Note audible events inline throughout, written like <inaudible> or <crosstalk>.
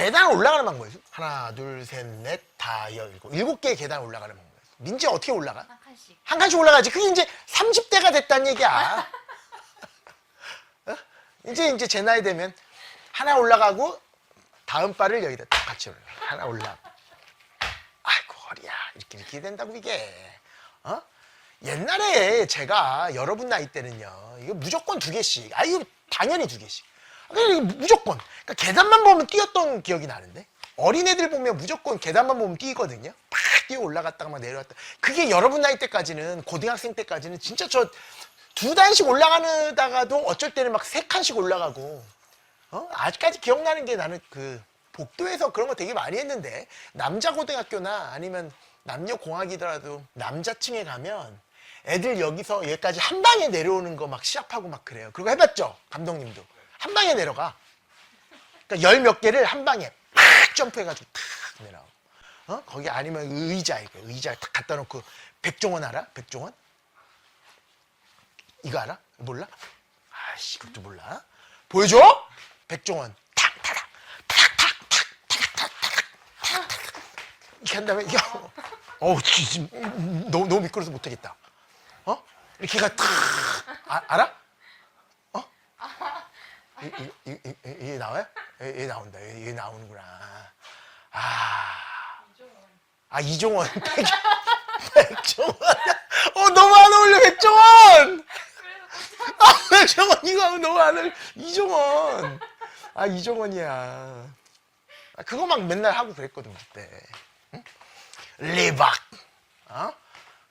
계단 올라가는 방법이었어. 하나, 둘, 셋, 넷, 다, 여, 일곱. 일곱 개의 계단 올라가는 방법이었어. 민지 어떻게 올라가? 한 칸씩. 한 칸씩 올라가지. 그게 이제 30대가 됐다는 얘기야. <laughs> 어? 이제 이제 제 나이 되면 하나 올라가고 다음 발을 여기다 딱 같이 올라. 하나 올라가. 아이고 허리야 이렇게 이렇게 된다고 이게. 어? 옛날에 제가 여러분 나이 때는요. 이거 무조건 두 개씩. 아 이거 당연히 두 개씩. 이거 무조건. 그러니까 계단만 보면 뛰었던 기억이 나는데 어린애들 보면 무조건 계단만 보면 뛰거든요. 팍 뛰어 올라갔다가 막 내려왔다. 그게 여러분 나이 때까지는 고등학생 때까지는 진짜 저 두 단씩 올라가다가도 어쩔 때는 막 세 칸씩 올라가고 어? 아직까지 기억나는 게 나는 그 복도에서 그런 거 되게 많이 했는데 남자 고등학교나 아니면 남녀 공학이더라도 남자층에 가면 애들 여기서 여기까지 한 방에 내려오는 거 막 시합하고 막 그래요. 그거 해봤죠? 감독님도 한 방에 내려가. 그러니까 열 몇 개를 한 방에 팍 점프해가지고 탁 내려가. 어? 거기 아니면 의자, 이거 의자 탁 갖다 놓고 백종원 알아? 백종원? 이거 알아? 몰라? 아씨, 그것도 몰라. 보여줘? 백종원. 탁, 타닥, 타닥, 탁, 탁, 타닥, 타닥, 타닥, 타닥, 타닥. 이렇게 한 다음에, 야, 어우, 지, 지, 음, 음, 너무, 너무 미끄러서 못하겠다. 어? 이렇게 가 탁, 아, 알아? 어? 이, 이, 이, 이, 이, 이 나와요? 얘, 얘 나온다. 얘, 얘 나오는구나. 아. 아 이종원 백, <laughs> 백종원 어 너무 안 어울려 백종원 아 백종원 이거 너무 안 어울려 이종원 아 이종원이야 아, 그거 막 맨날 하고 그랬거든 그때 응? 리박 어?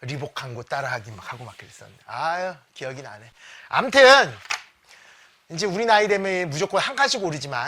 리복 광고 따라하기 막 하고 막 그랬었는데 아유 기억이 나네 아무튼 이제 우리 나이 되면 무조건 한 칸씩 오르지만